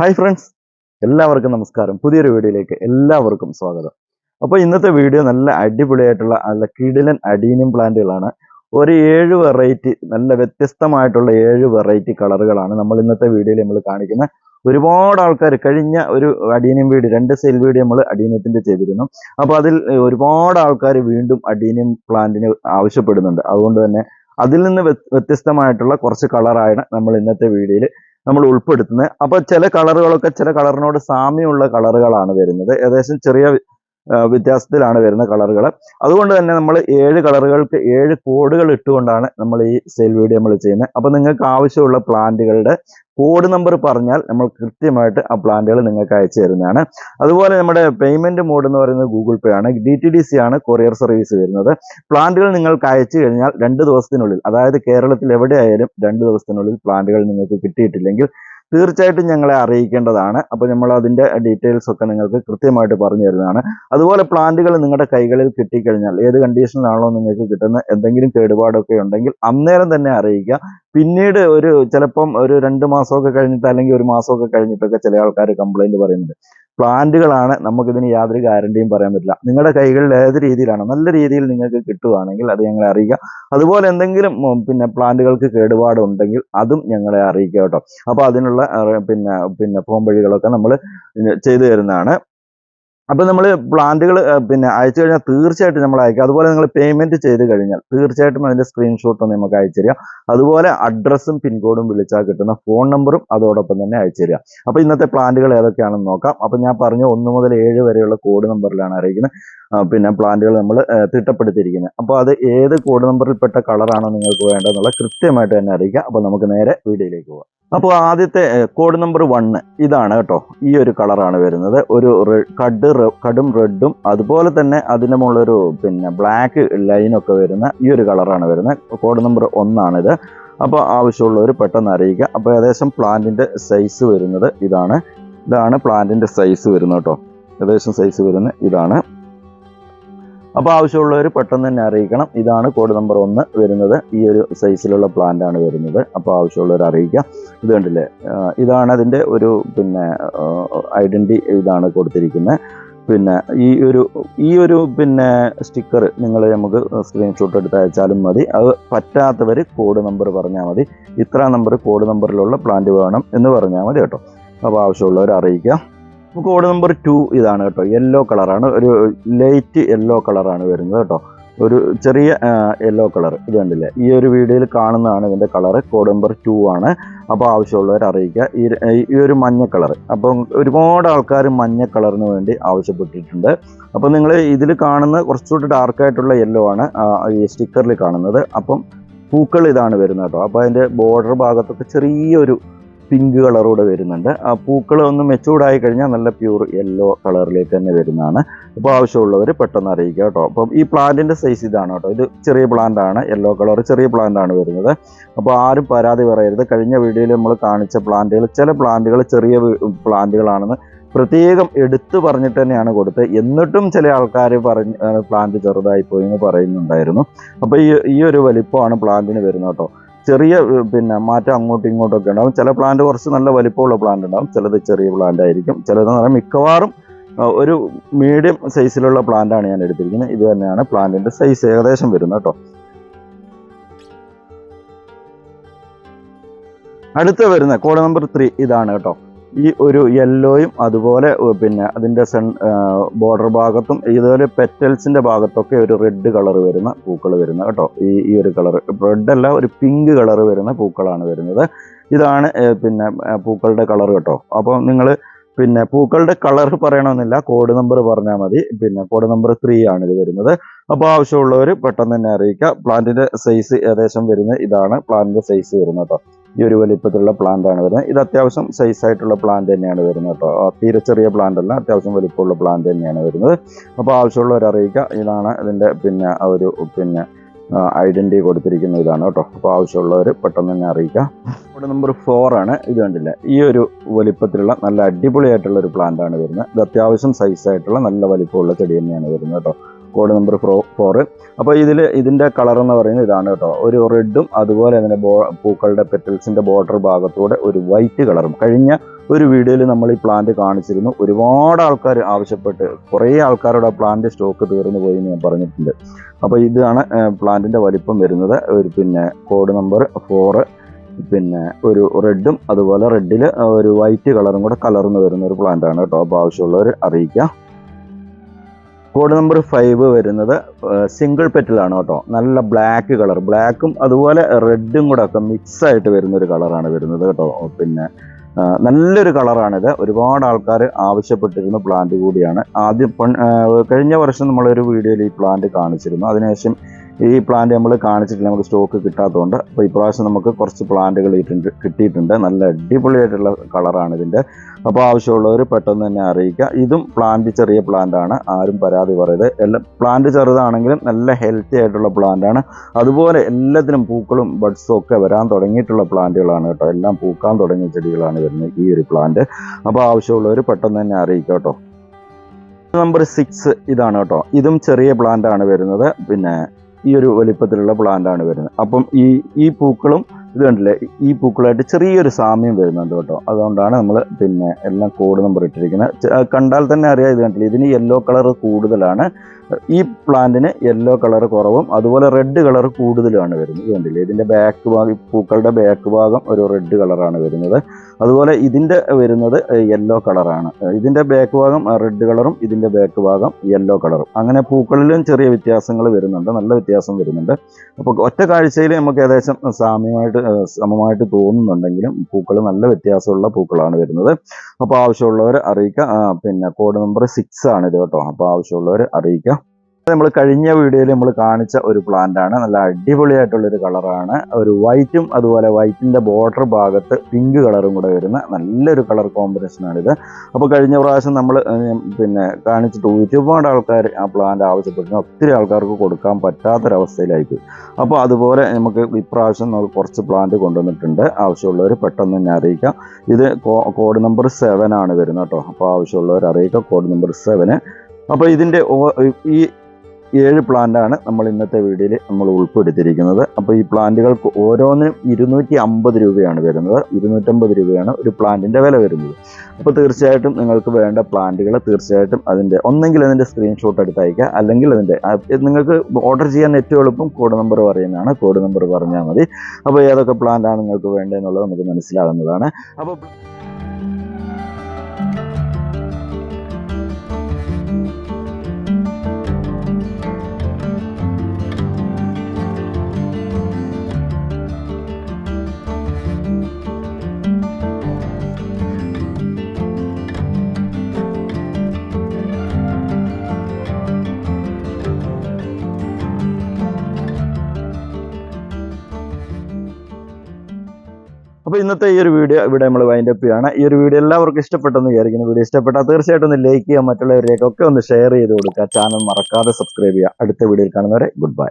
Hi friends എല്ലാവർക്കും നമസ്കാരം. പുതിയൊരു വീഡിയോയിലേക്ക് എല്ലാവർക്കും സ്വാഗതം. അപ്പോൾ ഇന്നത്തെ വീഡിയോ നല്ല അടിപൊളിയായിട്ടുള്ള നല്ല കിടിലൻ അഡീനിയം പ്ലാന്റുകളാണ്. ഒരു ഏഴ് വെറൈറ്റി നല്ല വ്യത്യസ്തമായിട്ടുള്ള ഏഴ് വെറൈറ്റി കളറുകളാണ് നമ്മൾ ഇന്നത്തെ വീഡിയോയിൽ നമ്മൾ കാണിക്കുന്നത്. ഒരുപാട് ആൾക്കാർ കഴിഞ്ഞ ഒരു അഡീനിയം വീഡിയോ രണ്ട് സെയിൽ വീഡിയോ നമ്മൾ അഡീനിയത്തിന്റെ ചെയ്തിരുന്നു. അപ്പോൾ അതിൽ ഒരുപാട് ആൾക്കാർ വീണ്ടും അഡീനിയം പ്ലാന്റിന് ആവശ്യപ്പെടുന്നുണ്ട്. അതുകൊണ്ട് തന്നെ അതിൽ നിന്ന് വ്യത്യസ്തമായിട്ടുള്ള കുറച്ച് കളറാണ് നമ്മൾ ഇന്നത്തെ വീഡിയോയിൽ നമ്മൾ ഉൾപ്പെടുത്തുന്നത്. അപ്പൊ ചില കളറുകളൊക്കെ ചില കളറിനോട് സാമ്യമുള്ള കളറുകളാണ് വരുന്നത്. ഏകദേശം ചെറിയ വ്യത്യാസത്തിലാണ് വരുന്ന കളറുകൾ അതുകൊണ്ട് തന്നെ നമ്മൾ ഏഴ് കളറുകൾക്ക് ഏഴ് കോഡുകൾ ഇട്ടുകൊണ്ടാണ് നമ്മൾ ഈ സെയിൽ വീഡിയോ നമ്മൾ ചെയ്യുന്നത്. അപ്പൊ നിങ്ങൾക്ക് ആവശ്യമുള്ള പ്ലാന്റുകളുടെ കോഡ് നമ്പർ പറഞ്ഞാൽ നമ്മൾ കൃത്യമായിട്ട് ആ പ്ലാന്റുകൾ നിങ്ങൾക്ക് അയച്ചു തരുന്നതാണ്. അതുപോലെ നമ്മുടെ പേയ്മെന്റ് മോഡ് എന്ന് പറയുന്നത് ഗൂഗിൾ പേ ആണ്. ഡി ടി ഡി സി ആണ് കൊറിയർ സർവീസ് വരുന്നത്. പ്ലാന്റുകൾ നിങ്ങൾക്ക് അയച്ചു കഴിഞ്ഞാൽ രണ്ട് ദിവസത്തിനുള്ളിൽ അതായത് കേരളത്തിൽ എവിടെയായാലും രണ്ട് ദിവസത്തിനുള്ളിൽ പ്ലാന്റുകൾ നിങ്ങൾക്ക് കിട്ടിയിട്ടില്ലെങ്കിൽ തീർച്ചയായിട്ടും ഞങ്ങളെ അറിയിക്കേണ്ടതാണ്. അപ്പോൾ നമ്മൾ അതിന്റെ ഡീറ്റെയിൽസ് ഒക്കെ നിങ്ങൾക്ക് കൃത്യമായിട്ട് പറഞ്ഞു തരുന്നതാണ്. അതുപോലെ പ്ലാന്റുകൾ നിങ്ങളുടെ കൈകളിൽ കിട്ടിക്കഴിഞ്ഞാൽ ഏത് കണ്ടീഷനിലാണോ നിങ്ങൾക്ക് കിട്ടുന്ന എന്തെങ്കിലും കേടുപാടൊക്കെ ഉണ്ടെങ്കിൽ അന്നേരം തന്നെ അറിയിക്കുക. പിന്നീട് ഒരു ചിലപ്പം ഒരു രണ്ട് മാസമൊക്കെ കഴിഞ്ഞിട്ട് അല്ലെങ്കിൽ ഒരു മാസമൊക്കെ കഴിഞ്ഞിട്ടൊക്കെ ചില ആൾക്കാർ കംപ്ലൈന്റ് പറയുന്നുണ്ട്. പ്ലാന്റുകളാണ് നമുക്കിതിന് യാതൊരു ഗ്യാരണ്ടിയും പറയാൻ പറ്റില്ല. നിങ്ങളുടെ കൈകളിൽ ഏത് രീതിയിലാണ് നല്ല രീതിയിൽ നിങ്ങൾക്ക് കിട്ടുകയാണെങ്കിൽ അത് ഞങ്ങളെ അറിയിക്കുക. അതുപോലെ എന്തെങ്കിലും പിന്നെ പ്ലാന്റുകൾക്ക് കേടുപാടുണ്ടെങ്കിൽ അതും ഞങ്ങളെ അറിയിക്കുക കേട്ടോ. അപ്പോൾ അതിനുള്ള പിന്നെ പിന്നെ പോംവഴികളൊക്കെ നമ്മൾ ചെയ്തു തരുന്നതാണ്. അപ്പോൾ നമ്മൾ പ്ലാന്റുകൾ പിന്നെ അയച്ചു കഴിഞ്ഞാൽ തീർച്ചയായിട്ടും നമ്മൾ അയക്കുക അതുപോലെ നിങ്ങൾ പേയ്മെന്റ് ചെയ്ത് കഴിഞ്ഞാൽ തീർച്ചയായിട്ടും അതിന്റെ സ്ക്രീൻഷോട്ട് നമുക്ക് അയച്ചു തരിക അതുപോലെ അഡ്രസ്സും പിൻകോഡും വിളിച്ചാൽ കിട്ടുന്ന ഫോൺ നമ്പറും അതോടൊപ്പം തന്നെ അയച്ചു തരിക അപ്പോൾ ഇന്നത്തെ പ്ലാന്റുകൾ ഏതൊക്കെയാണെന്ന് നോക്കാം. അപ്പോൾ ഞാൻ പറഞ്ഞു ഒന്ന് മുതൽ ഏഴ് വരെയുള്ള കോഡ് നമ്പറിലാണ് അറിയിക്കുന്നത്. പിന്നെ പ്ലാന്റുകൾ നമ്മൾ തിട്ടപ്പെടുത്തിയിരിക്കുന്നത്. അപ്പോൾ അത് ഏത് കോഡ് നമ്പറിൽപ്പെട്ട കളറാണോ നിങ്ങൾക്ക് വേണ്ടതെന്നുള്ള കൃത്യമായിട്ട് തന്നെ അറിയിക്കുക അപ്പോൾ നമുക്ക് നേരെ വീഡിയോയിലേക്ക് പോകാം അപ്പോൾ ആദ്യത്തെ കോഡ് നമ്പർ വണ്ണ് ഇതാണ് കേട്ടോ. ഈ ഒരു കളറാണ് വരുന്നത്. ഒരു കട് കടും റെഡും അതുപോലെ തന്നെ അതിന്റെ മുകളിലൊരു പിന്നെ ബ്ലാക്ക് ലൈനൊക്കെ വരുന്ന ഈ ഒരു കളറാണ് വരുന്നത്. കോഡ് നമ്പർ ഒന്നാണിത്. അപ്പോൾ ആവശ്യമുള്ളവർ പെട്ടെന്ന് അറിയിക്കുക. അപ്പോൾ ഏകദേശം പ്ലാന്റിന്റെ സൈസ് വരുന്നത് ഇതാണ്. ഇതാണ് പ്ലാന്റിന്റെ സൈസ് വരുന്നത് കേട്ടോ. ഏകദേശം സൈസ് വരുന്നത് ഇതാണ്. അപ്പോൾ ആവശ്യമുള്ളവർ പെട്ടെന്ന് തന്നെ അറിയിക്കണം. ഇതാണ് കോഡ് നമ്പർ ഒന്ന് വരുന്നത്. ഈ ഒരു സൈസിലുള്ള പ്ലാന്റ് ആണ് വരുന്നത്. അപ്പോൾ ആവശ്യമുള്ളവർ അറിയിക്കുക ഇത് കണ്ടില്ലേ? ഇതാണ് അതിന്റെ ഒരു പിന്നെ ഐഡന്റി ഇതാണ് കൊടുത്തിരിക്കുന്നത്. പിന്നെ ഈ ഒരു ഈ ഒരു പിന്നെ സ്റ്റിക്കർ നിങ്ങൾ നമുക്ക് സ്ക്രീൻഷോട്ട് എടുത്ത് അയച്ചാലും മതി. അത് പറ്റാത്തവർ കോഡ് നമ്പർ പറഞ്ഞാൽ മതി. ഇത്ര നമ്പർ കോഡ് നമ്പറിലുള്ള പ്ലാന്റ് വേണം എന്ന് പറഞ്ഞാൽ മതി കേട്ടോ. അപ്പോൾ ആവശ്യമുള്ളവർ അറിയിക്കുക അപ്പോൾ കോഡ് നമ്പർ ടു ഇതാണ് കേട്ടോ. യെല്ലോ കളറാണ് ഒരു ലൈറ്റ് യെല്ലോ കളറാണ് വരുന്നത് കേട്ടോ. ഒരു ചെറിയ യെല്ലോ കളർ ഇത് കണ്ടില്ലേ? ഈ ഒരു വീഡിയോയിൽ കാണുന്നതാണ് ഇതിന്റെ കളർ കോഡ് നമ്പർ ടു ആണ്. അപ്പോൾ ആവശ്യമുള്ളവർ അറിയിക്കുക. ഈ ഈ ഒരു മഞ്ഞ കളർ അപ്പം ഒരുപാട് ആൾക്കാർ മഞ്ഞ കളറിന് വേണ്ടി ആവശ്യപ്പെട്ടിട്ടുണ്ട്. അപ്പോൾ നിങ്ങൾ ഇതിൽ കാണുന്ന കുറച്ചുകൂടി ഡാർക്കായിട്ടുള്ള യെല്ലോ ആണ് ഈ സ്റ്റിക്കറിൽ കാണുന്നത്. അപ്പം പൂക്കൾ ഇതാണ് വരുന്നത് കേട്ടോ. അപ്പോൾ അതിന്റെ ബോർഡർ ഭാഗത്തൊക്കെ ചെറിയൊരു പിങ്ക് കളറോട് വരുന്നുണ്ട്. ആ പൂക്കൾ ഒന്ന് മെച്ചൂർഡ് ആയി കഴിഞ്ഞാൽ നല്ല പ്യൂർ യെല്ലോ കളറിലേക്ക് തന്നെ വരുന്നതാണ്. അപ്പോൾ ആവശ്യമുള്ളവർ പെട്ടെന്ന് അറിയിക്കുക കേട്ടോ. അപ്പം ഈ പ്ലാന്റിന്റെ സൈസ് ഇതാണ് കേട്ടോ. ഇത് ചെറിയ പ്ലാന്റ് ആണ് യെല്ലോ കളർ ചെറിയ പ്ലാന്റ് ആണ് വരുന്നത്. അപ്പോൾ ആരും പരാതി പറയരുത്. കഴിഞ്ഞ വീഡിയോയിൽ നമ്മൾ കാണിച്ച പ്ലാന്റുകൾ ചില പ്ലാന്റുകൾ ചെറിയ പ്ലാന്റുകളാണെന്ന് പ്രത്യേകം എടുത്തു പറഞ്ഞിട്ട് തന്നെയാണ് കൊടുത്തത്. എന്നിട്ടും ചില ആൾക്കാർ പറഞ്ഞ് പ്ലാന്റ് ചെറുതായി പോയി എന്ന് പറയുന്നുണ്ടായിരുന്നു. അപ്പോൾ ഈ ഈ ഒരു വലിപ്പമാണ് പ്ലാന്റിന് വരുന്നത് കേട്ടോ. ചെറിയ പിന്നെ മാറ്റം അങ്ങോട്ടും ഇങ്ങോട്ടും ഒക്കെ ഉണ്ടാവും. ചില പ്ലാന്റ് കുറച്ച് നല്ല വലിപ്പമുള്ള പ്ലാന്റ് ഉണ്ടാവും. ചിലത് ചെറിയ പ്ലാന്റ് ആയിരിക്കും. ചിലതെന്ന് പറഞ്ഞാൽ മിക്കവാറും ഒരു മീഡിയം സൈസിലുള്ള പ്ലാന്റ് ആണ് ഞാൻ എടുത്തിരിക്കുന്നത്. ഇത് തന്നെയാണ് പ്ലാന്റിന്റെ സൈസ് ഏകദേശം വരുന്നത് കേട്ടോ. അടുത്ത വരുന്ന കോഡ് നമ്പർ ത്രീ ഇതാണ് കേട്ടോ. ഈ ഒരു യെല്ലോയും അതുപോലെ പിന്നെ അതിന്റെ സൺ ബോർഡർ ഭാഗത്തും ഇതുപോലെ പെറ്റൽസിന്റെ ഭാഗത്തൊക്കെ ഒരു റെഡ് കളർ വരുന്ന പൂക്കൾ വരുന്ന കേട്ടോ. ഈ ഈ ഒരു കളർ റെഡ് അല്ല ഒരു പിങ്ക് കളർ വരുന്ന പൂക്കളാണ് വരുന്നത്. ഇതാണ് പിന്നെ പൂക്കളുടെ കളർ കേട്ടോ. അപ്പോൾ നിങ്ങൾ പിന്നെ പൂക്കളുടെ കളർ പറയണമെന്നില്ല. കോഡ് നമ്പർ പറഞ്ഞാൽ മതി. പിന്നെ കോഡ് നമ്പർ ത്രീ ആണ് ഇത് വരുന്നത്. അപ്പോൾ ആവശ്യമുള്ളവർ പെട്ടെന്ന് തന്നെ അറിയിക്കുക പ്ലാന്റിന്റെ സൈസ് ഏകദേശം വരുന്നത് ഇതാണ്. പ്ലാന്റിന്റെ സൈസ് വരുന്നത് കേട്ടോ. ഈ ഒരു വലിപ്പത്തിലുള്ള പ്ലാന്റ് ആണ് വരുന്നത്. ഇത് അത്യാവശ്യം സൈസ് ആയിട്ടുള്ള പ്ലാന്റ് തന്നെയാണ് വരുന്നത് കേട്ടോ. തീരെ ചെറിയ പ്ലാന്റ് അല്ല അത്യാവശ്യം വലിപ്പമുള്ള പ്ലാന്റ് തന്നെയാണ് വരുന്നത്. അപ്പോൾ ആവശ്യമുള്ളവർ അറിയിക്കുക. ഇതാണ് ഇതിന്റെ പിന്നെ ഒരു പിന്നെ ഐഡന്റിറ്റി കൊടുത്തിരിക്കുന്ന ഇതാണ് കേട്ടോ. അപ്പോൾ ആവശ്യമുള്ളവർ പെട്ടെന്ന് തന്നെ അറിയിക്കുക. ഇവിടെ നമ്പർ ഫോർ ആണ്. ഇത് കണ്ടില്ല? ഈ ഒരു വലിപ്പത്തിലുള്ള നല്ല അടിപൊളിയായിട്ടുള്ള ഒരു പ്ലാന്റ് ആണ് വരുന്നത്. ഇത് അത്യാവശ്യം സൈസ് ആയിട്ടുള്ള നല്ല വലിപ്പമുള്ള ചെടി തന്നെയാണ് വരുന്നത് കേട്ടോ. കോഡ് നമ്പർ ഫോർ അപ്പോൾ ഇതിൽ ഇതിന്റെ കളർ എന്ന് പറയുന്നത് ഇതാണ് കേട്ടോ. ഒരു റെഡും അതുപോലെ തന്നെ ബോ പൂക്കളുടെ പെറ്റൽസിന്റെ ബോർഡർ ഭാഗത്തൂടെ ഒരു വൈറ്റ് കളറും. കഴിഞ്ഞ ഒരു വീഡിയോയിൽ നമ്മൾ ഈ പ്ലാന്റ് കാണിച്ചിരുന്നു. ഒരുപാട് ആൾക്കാർ ആവശ്യപ്പെട്ട് കുറേ ആൾക്കാരുടെ പ്ലാന്റ് സ്റ്റോക്ക് തീർന്നു പോയി ഞാൻ പറഞ്ഞിട്ടുണ്ട്. അപ്പോൾ ഇതാണ് പ്ലാന്റിന്റെ വലിപ്പം വരുന്നത്. ഒരു പിന്നെ കോഡ് നമ്പർ ഫോറ് പിന്നെ ഒരു റെഡും അതുപോലെ റെഡിൽ ഒരു വൈറ്റ് കളറും കൂടെ കലർന്ന് വരുന്ന ഒരു പ്ലാന്റ് ആണ് കേട്ടോ. അപ്പോൾ ആവശ്യമുള്ളവർ അറിയിക്കുക കോഡ് നമ്പർ ഫൈവ് വരുന്നത് സിംഗിൾ പെറ്റിലാണ് കേട്ടോ. നല്ല ബ്ലാക്ക് കളർ ബ്ലാക്കും അതുപോലെ റെഡും കൂടെ ഒക്കെ മിക്സ് ആയിട്ട് വരുന്ന ഒരു കളറാണ് വരുന്നത് കേട്ടോ. പിന്നെ നല്ലൊരു കളറാണിത് ഒരുപാട് ആൾക്കാർ ആവശ്യപ്പെട്ടിരുന്ന പ്ലാന്റ് കൂടിയാണ്. ആദ്യം കഴിഞ്ഞ വർഷം നമ്മളൊരു വീഡിയോയിൽ ഈ പ്ലാന്റ് കാണിച്ചിരുന്നു. അതിനുശേഷം ഈ പ്ലാന്റ് നമ്മൾ കാണിച്ചിട്ടില്ല നമുക്ക് സ്റ്റോക്ക് കിട്ടാത്തതുകൊണ്ട് അപ്പോൾ ഇപ്രാവശ്യം നമുക്ക് കുറച്ച് പ്ലാന്റുകൾ കിട്ടിയിട്ടുണ്ട്. നല്ല അടിപൊളിയായിട്ടുള്ള കളറാണ് ഇതിന്റെ അപ്പോൾ ആവശ്യമുള്ളവർ പെട്ടെന്ന് തന്നെ അറിയിക്കുക. ഇതും പ്ലാന്റ് ചെറിയ പ്ലാന്റാണ് ആരും പരാതി പറയരുത്. എല്ലാം പ്ലാന്റ് ചെറുതാണെങ്കിലും നല്ല ഹെൽത്തി ആയിട്ടുള്ള പ്ലാന്റാണ് അതുപോലെ എല്ലാത്തിനും പൂക്കളും ബഡ്സും ഒക്കെ വരാൻ തുടങ്ങിയിട്ടുള്ള പ്ലാന്റുകളാണ് കേട്ടോ. എല്ലാം പൂക്കാൻ തുടങ്ങിയ ചെടികളാണ് വരുന്നത് ഈ ഒരു പ്ലാന്റ് അപ്പോൾ ആവശ്യമുള്ളവർ പെട്ടെന്ന് തന്നെ അറിയിക്കുക കേട്ടോ. നമ്പർ സിക്സ് ഇതാണ് കേട്ടോ. ഇതും ചെറിയ പ്ലാന്റ് ആണ് വരുന്നത്. പിന്നെ ഈ ഒരു വലിപ്പത്തിലുള്ള പ്ലാന്റ് ആണ് വരുന്നത്. അപ്പം ഈ ഈ പൂക്കളും ഇത് കണ്ടില്ലേ? ഈ പൂക്കളായിട്ട് ചെറിയൊരു സാമ്യം വരുന്നുണ്ട് കേട്ടോ. അതുകൊണ്ടാണ് നമ്മൾ പിന്നെ എല്ലാം കോഡ് നമ്പർ ഇട്ടിരിക്കുന്നത്. കണ്ടാൽ തന്നെ അറിയാം ഇത് കണ്ടില്ലേ? ഇതിന് യെല്ലോ കളർ കൂടുതലാണ്. ഈ പ്ലാന്റിന് യെല്ലോ കളർ കുറവും അതുപോലെ റെഡ് കളർ കൂടുതലുമാണ് വരുന്നത്. ഇത് കണ്ടില്ലേ? ഇതിന്റെ ബാക്ക് ഭാഗം പൂക്കളുടെ ബാക്ക് ഭാഗം ഒരു റെഡ് കളറാണ് വരുന്നത്. അതുപോലെ ഇതിന്റെ വരുന്നത് യെല്ലോ കളറാണ് ഇതിന്റെ ബാക്ക് ഭാഗം റെഡ് കളറും ഇതിന്റെ ബാക്ക് ഭാഗം യെല്ലോ കളറും അങ്ങനെ പൂക്കളിലും ചെറിയ വ്യത്യാസങ്ങൾ വരുന്നുണ്ട്. നല്ല വ്യത്യാസം വരുന്നുണ്ട്. അപ്പോൾ ഒറ്റ കാഴ്ചയിൽ നമുക്ക് ഏകദേശം സാമ്യമായിട്ട് സമമായിട്ട് തോന്നുന്നുണ്ടെങ്കിലും പൂക്കൾ നല്ല വ്യത്യാസമുള്ള പൂക്കളാണ് വരുന്നത്. അപ്പോൾ ആവശ്യമുള്ളവർ അറിയിക്കുക. പിന്നെ കോഡ് നമ്പർ സിക്സ് ആണ് ഇത് കേട്ടോ. അപ്പോൾ ആവശ്യമുള്ളവർ അറിയിക്കുക. നമ്മൾ കഴിഞ്ഞ വീഡിയോയിൽ നമ്മൾ കാണിച്ച ഒരു പ്ലാന്റ് ആണ്. നല്ല അടിപൊളിയായിട്ടുള്ള ഒരു കളറാണ് ഒരു വൈറ്റും അതുപോലെ വൈറ്റിന്റെ ബോർഡർ ഭാഗത്ത് പിങ്ക് കളറും കൂടെ വരുന്ന നല്ലൊരു കളർ കോമ്പിനേഷൻ ആണിത്. അപ്പോൾ കഴിഞ്ഞ പ്രാവശ്യം നമ്മൾ പിന്നെ കാണിച്ചിട്ട് ഒരുപാട് ആൾക്കാർ ആ പ്ലാന്റ് ആവശ്യപ്പെട്ടിരുന്നു ഒത്തിരി ആൾക്കാർക്ക് കൊടുക്കാൻ പറ്റാത്തൊരവസ്ഥയിലായിപ്പോയി. അപ്പോൾ അതുപോലെ നമുക്ക് ഇപ്രാവശ്യം നമ്മൾ കുറച്ച് പ്ലാന്റ് കൊണ്ടുവന്നിട്ടുണ്ട്. ആവശ്യമുള്ളവർ പെട്ടെന്ന് തന്നെ അറിയിക്കാം. ഇത് കോഡ് നമ്പർ സെവൻ ആണ് വരുന്നത് കേട്ടോ. അപ്പോൾ ആവശ്യമുള്ളവർ അറിയിക്കാം. കോഡ് നമ്പർ സെവന് അപ്പോൾ ഇതിന്റെ ഈ ഏഴ് പ്ലാന്റാണ് നമ്മൾ ഇന്നത്തെ വീഡിയോയിൽ നമ്മൾ ഉൾപ്പെടുത്തിയിരിക്കുന്നത്. അപ്പോൾ ഈ പ്ലാന്റുകൾക്ക് ഓരോന്നിനും ഇരുന്നൂറ്റി അമ്പത് രൂപയാണ് വരുന്നത്. ഇരുന്നൂറ്റമ്പത് രൂപയാണ് ഒരു പ്ലാന്റിന്റെ വില വരുന്നത്. അപ്പോൾ തീർച്ചയായിട്ടും നിങ്ങൾക്ക് വേണ്ട പ്ലാന്റുകൾ തീർച്ചയായിട്ടും അതിന്റെ ഒന്നെങ്കിൽ അതിന്റെ സ്ക്രീൻഷോട്ട് എടുത്ത് അയക്കുക അല്ലെങ്കിൽ അതിന്റെ നിങ്ങൾക്ക് ഓർഡർ ചെയ്യാൻ ഏറ്റവും എളുപ്പം കോഡ് നമ്പർ പറയുന്നതാണ്. കോഡ് നമ്പർ പറഞ്ഞാൽ മതി. അപ്പോൾ ഏതൊക്കെ പ്ലാന്റാണ് നിങ്ങൾക്ക് വേണ്ടതെന്നുള്ളത് നമുക്ക് മനസ്സിലാകുന്നതാണ് അപ്പോൾ അപ്പോൾ ഇന്നത്തെ ഈ ഒരു വീഡിയോ ഇവിടെ നമ്മൾ വൈൻഡ് അപ്പ് ചെയ്യാണ്. ഈ ഒരു വീഡിയോ എല്ലാവർക്കും ഇഷ്ടപ്പെട്ടെന്ന് വിചാരിക്കുന്നു. വീഡിയോ ഇഷ്ടപ്പെട്ടാൽ തീർച്ചയായിട്ടും ഒന്ന് ലൈക്ക് ചെയ്യുക മറ്റുള്ളവരിലേക്കൊക്കെ ഒന്ന് ഷെയർ ചെയ്ത് കൊടുക്കുക. ചാനൽ മറക്കാതെ സബ്സ്ക്രൈബ് ചെയ്യുക. അടുത്ത വീഡിയോയിൽ കാണുന്നവരെ ഗുഡ് ബൈ